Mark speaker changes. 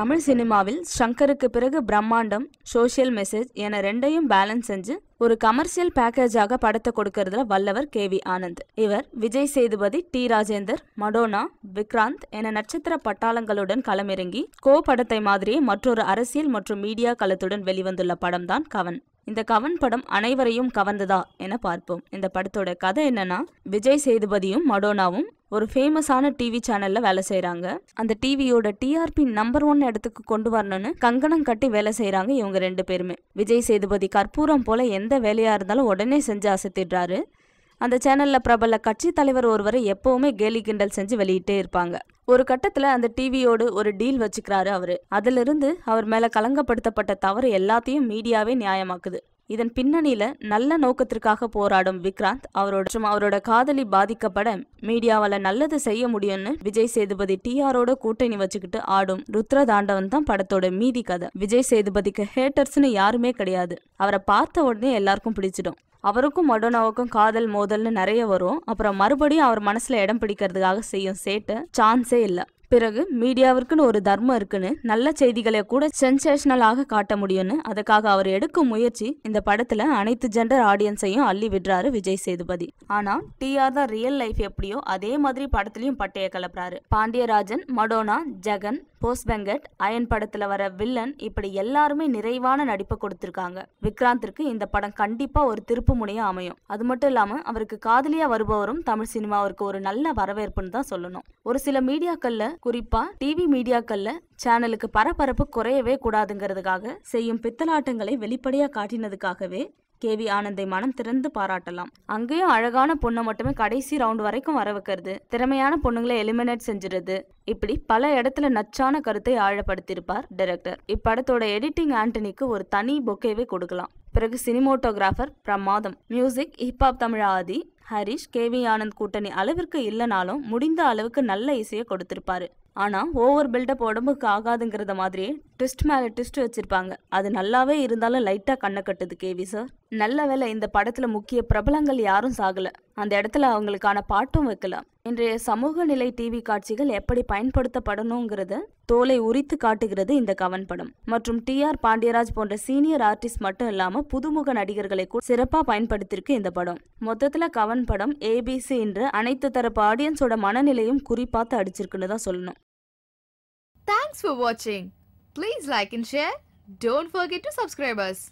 Speaker 1: தமிழ் சினிமாவில் ஷங்கருக்கு பிறகு பிரம்மாண்டம் சோஷியல் மெசேஜ் என ரெண்டையும் பேலன்ஸ் செஞ்சு ஒரு கமர்ஷியல் பேக்கேஜாக படத்தை கொடுக்கறதுல வல்லவர் கே. வி. ஆனந்த். இவர் விஜய் சேதுபதி டி. ராஜேந்தர் மடோனா விக்ராந்த் என நட்சத்திர பட்டாளங்களுடன் களமிறங்கி கோ படத்தை மாதிரியே மற்றொரு அரசியல் மற்றும் மீடியா களத்துடன் வெளிவந்துள்ள படம்தான் கவன். இந்த கவன் படம் அனைவரையும் கவர்ந்ததா என பார்ப்போம். இந்த படத்தோட கதை என்னன்னா விஜய் சேதுபதியும் மடோனாவும் ஒரு ஃபேமஸான டிவி சேனல்ல வேலை செய்கிறாங்க அந்த டிவியோட டிஆர்பி நம்பர் ஒன் இடத்துக்கு கொண்டு வரணும்னு கங்கணம் கட்டி வேலை செய்கிறாங்க இவங்க ரெண்டு பேருமே. விஜய் சேதுபதி கற்பூரம் போல எந்த வேலையாக இருந்தாலும் உடனே செஞ்சு அசத்திடுறாரு. அந்த சேனல்ல பிரபல கட்சி தலைவர் ஒருவரை எப்பவுமே கேலி கிண்டல் செஞ்சு வெளியிட்டே இருப்பாங்க. ஒரு கட்டத்துல அந்த டிவியோடு ஒரு டீல் வச்சுக்கிறாரு அவரு. அதிலிருந்து அவர் மேல கலங்கப்படுத்தப்பட்ட தவறு எல்லாத்தையும் மீடியாவே நியாயமாக்குது. இதன் பின்னணியில நல்ல நோக்கத்திற்காக போராடும் விக்ராந்த் அவரோட மற்றும் அவரோட காதலி பாதிக்கப்பட மீடியாவால நல்லது செய்ய முடியும்னு விஜய் சேதுபதி டிஆரோட கூட்டணி வச்சுக்கிட்டு ஆடும் ருத்ர தாண்டவன் தான் படத்தோட மீதி கதை. விஜய் சேதுபதிக்கு ஹேட்டர்ஸ்னு யாருமே கிடையாது. அவரை பார்த்த உடனே எல்லாருக்கும் பிடிச்சிடும். அவருக்கும் மடோனாவுக்கும் காதல் மோதல்னு நிறைய வரும். அப்புறம் மறுபடியும் அவர் மனசுல இடம் பிடிக்கிறதுக்காக செய்யும் சேட்டை சான்ஸே இல்லை. பிறகு மீடியாவிற்குன்னு ஒரு தர்மம் இருக்குன்னு நல்ல செய்திகளை கூட சென்சேஷனலாக காட்ட முடியும்னு அதுக்காக அவர் எடுக்கும் முயற்சி இந்த படத்துல அனைத்து ஜெண்டர் ஆடியன்ஸையும் அள்ளி விடுறாரு விஜய் சேதுபதி. ஆனா டிஆர் தான் ரியல் லைஃப் எப்படியோ அதே மாதிரி படத்துலயும் பட்டைய கிளப்புறாரு பாண்டியராஜன் மடோனா ஜெகன் போஸ் வெங்கட் அயன் படத்துல வர வில்லன் இப்படி எல்லாருமே நிறைவான நடிப்பை கொடுத்திருக்காங்க. விக்ராந்திற்கு இந்த படம் கண்டிப்பா ஒரு திருப்பு முனையா அமையும். அது மட்டும் இல்லாம அவருக்கு காதலியா வருபவரும் தமிழ் சினிமாவிற்கு ஒரு நல்ல வரவேற்புன்னு தான் சொல்லணும். ஒரு சில மீடியாக்கள்ல குறிப்பா டிவி மீடியாக்கள்ல சேனலுக்கு பரபரப்பு குறையவே கூடாதுங்கிறதுக்காக செய்யும் பித்தலாட்டங்களை வெளிப்படையா காட்டினதுக்காகவே கேவி ஆனந்தை மனம் திறந்து பாராட்டலாம். அங்கேயும் அழகான பொண்ணை மட்டுமே கடைசி ரவுண்ட் வரைக்கும் வர வைக்கிறது. திறமையான பொண்ணுங்களை எலிமினேட் செஞ்சிருது இப்படி பல இடத்துல நச்சான கருத்தை ஆழப்படுத்தியிருப்பார் டைரக்டர் இப்படத்தோட எடிட்டிங் ஆண்டனிக்கு ஒரு தனி பொக்கேவை கொடுக்கலாம். பிறகு சினிமோட்டோகிராஃபர் பிரமாதம். Music hip hop Tamil Aadhi Harris K V Anand கூட்டணி அளவிற்கு இல்லைனாலும் முடிந்த அளவுக்கு நல்ல இசையை கொடுத்திருப்பாரு. ஆனால் ஓவர் பில்டப் உடம்புக்கு ஆகாதுங்கிறத மாதிரியே ட்விஸ்ட் மேலே ட்விஸ்ட் வச்சுருப்பாங்க. அது நல்லாவே இருந்தாலும் லைட்டாக கண்ணை கட்டுது கேவி சார். நல்ல வேளை இந்த படத்தில் முக்கிய பிரபலங்கள் யாரும் சாகலை. அந்த இடத்துல அவங்களுக்கான பாட்டும் வைக்கலாம் இன்றைய சமூக நிலை டிவி காட்சிகள் எப்படி பயன்படுத்தப்படணுங்கிறத தோலை உரித்து காட்டுகிறது இந்த கவன் படம். மற்றும் டி. ஆர். பாண்டியராஜ் போன்ற சீனியர் ஆர்டிஸ்ட் மட்டும் இல்லாமல் புதுமுக நடிகர்களை கூட சிறப்பாக பயன்படுத்தியிருக்கு இந்த படம். மொத்தத்தில் கவன் ஜான் படம் ஏபிசி என்று அனைத்து தரப்பு ஆடியன்ஸோட மனநிலையும் குறிப்பாத்து அடிச்சிருக்குன்னு தான் சொல்லணும்
Speaker 2: தேங்க்ஸ் ஃபார் வாட்சிங் please like and share don't forget to subscribers